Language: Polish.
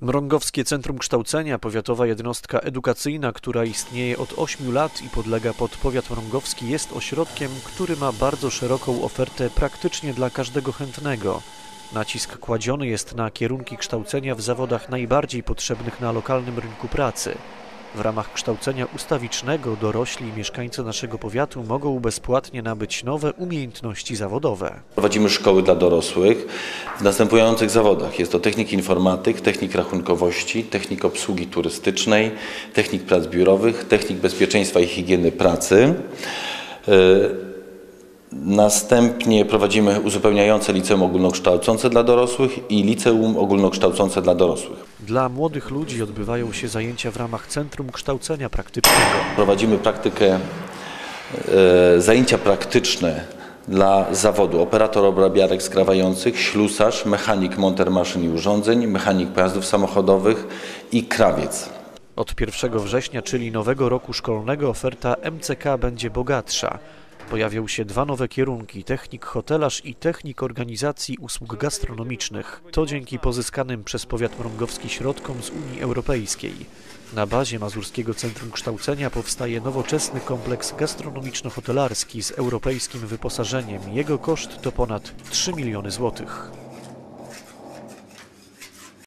Mrągowskie Centrum Kształcenia, powiatowa jednostka edukacyjna, która istnieje od 8 lat i podlega pod powiat mrągowski, jest ośrodkiem, który ma bardzo szeroką ofertę praktycznie dla każdego chętnego. Nacisk kładziony jest na kierunki kształcenia w zawodach najbardziej potrzebnych na lokalnym rynku pracy. W ramach kształcenia ustawicznego dorośli mieszkańcy naszego powiatu mogą bezpłatnie nabyć nowe umiejętności zawodowe. Prowadzimy szkoły dla dorosłych w następujących zawodach. Jest to technik informatyk, technik rachunkowości, technik obsługi turystycznej, technik prac biurowych, technik bezpieczeństwa i higieny pracy. Yy, Następnie prowadzimy uzupełniające liceum ogólnokształcące dla dorosłych i liceum ogólnokształcące dla dorosłych. Dla młodych ludzi odbywają się zajęcia w ramach Centrum Kształcenia Praktycznego. Prowadzimy praktykę, e, zajęcia praktyczne dla zawodu operator obrabiarek skrawających, ślusarz, mechanik monter maszyn i urządzeń, mechanik pojazdów samochodowych i krawiec. Od 1 września, czyli nowego roku szkolnego, oferta MCK będzie bogatsza. Pojawią się dwa nowe kierunki: technik hotelarz i technik organizacji usług gastronomicznych. To dzięki pozyskanym przez powiat mrągowski środkom z Unii Europejskiej. Na bazie Mazurskiego Centrum Kształcenia powstaje nowoczesny kompleks gastronomiczno-hotelarski z europejskim wyposażeniem. Jego koszt to ponad 3 miliony złotych.